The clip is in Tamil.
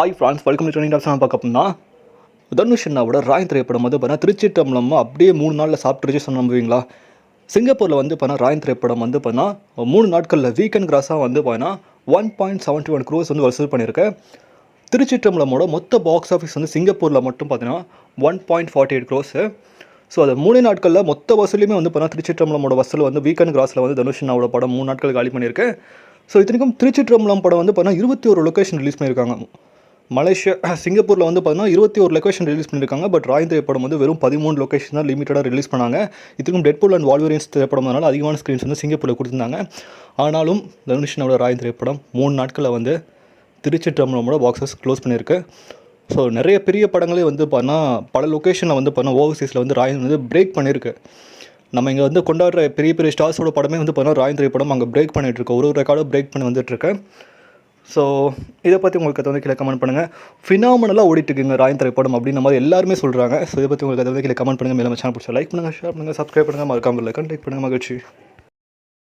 Hi friends welcome to training tops பார்க்க அப்படின்னா தனுஷ் அண்ணாவோட ராய் திரைப்படம் வந்து பார்த்தா திருச்சி டம்ளம் அப்படியே மூணு நாளில் சாப்பிட்டுருச்சு சொன்ன நம்புவீங்களா? சிங்கப்பூரில் வந்து பார்த்தா ராயன் திரைப்படம் வந்து பார்த்தா மூணு நாட்களில் வீக்கெண்ட் கிராஸாக வந்து பார்த்தா one point seventy one crores வந்து வசூல் பண்ணியிருக்கேன் திருச்சி டம்ளமோட மொத்த பாக்ஸ் ஆஃபீஸ் வந்து சிங்கப்பூரில் மட்டும் பார்த்தீங்கன்னா one point forty eight crores so அது மூணு நாட்களில் மொத்த வசூலையுமே வந்து பார்த்தா திருச்சி டம்ளமோட வசூல் வந்து வீக்கெண்ட் கிராஸில் வந்து தனுஷ் அண்ணாவோட படம் மூணு நாட்கள் காலி பண்ணியிருக்கேன் ஸோ இத்தனைக்கும் திருச்சி டம்ளம் படம் வந்து பார்த்தா இருபத்தி ஒரு லொக்கேஷன் ரிலீஸ் பண்ணியிருக்காங்க. மலேசியா சிங்கப்பூரில் வந்து பார்த்தீங்கன்னா இருபத்தி ஒரு லொக்கேஷன் ரிலீஸ் பண்ணியிருக்காங்க பட் ராய் திரைப்படம் வந்து வெறும் பதிமூணு லொக்கேஷன் தான் லிமிட்டடாக ரிலீஸ் பண்ணாங்க. இதுக்கும் டெட்பூல் அண்ட் வால்வரியன்ஸ் திரைப்படம் அதனால் அதிகமான ஸ்க்ரீன்ஸ் வந்து சிங்கப்பூரில் கொடுத்துருந்தாங்க. ஆனாலும் தனுஷனோட ராய் திரைப்படம் மூணு நாட்களில் வந்து திருச்சி டம்லமோட பாக்ஸஸ் க்ளோஸ் பண்ணியிருக்கு. ஸோ நிறைய பெரிய படங்களே வந்து பார்த்தா பல லொக்கேஷனில் வந்து பார்த்தா ஓவர்சீஸில் வந்து ராயன் வந்து பிரேக் பண்ணியிருக்கு. நம்ம இங்கே வந்து கொண்டாடுற பெரிய பெரிய ஸ்டார்ஸோட படமே வந்து பார்த்தா ராயன் திரைப்படம் அங்கே பிரேக் பண்ணிட்டு ஒரு ஒரு ரெக்கார்டும் பிரேக் பண்ணி வந்துட்டுருக்கு ஸோ இதை பற்றி உங்களுக்கு அதை வந்து கீழே கமெண்ட் பண்ணுங்கள் ஃபினாமினலாக ஓடிட்டுருக்குங்க ராயன் திரைப்படம் அப்படின்ற மாதிரி எல்லாருமே சொல்கிறாங்க ஸோ இதை பற்றி உங்களுக்கு அதை வந்து கீழே கமெண்ட் பண்ணுங்கள் மேலே சேனல் பிடிச்சா லைக் பண்ணுங்கள் ஷேர் பண்ணுங்கள் சப்ஸ்கிரைப் பண்ணுங்கள் மறக்காமல் லைக் பண்ணுங்கள் மகிழ்ச்சி.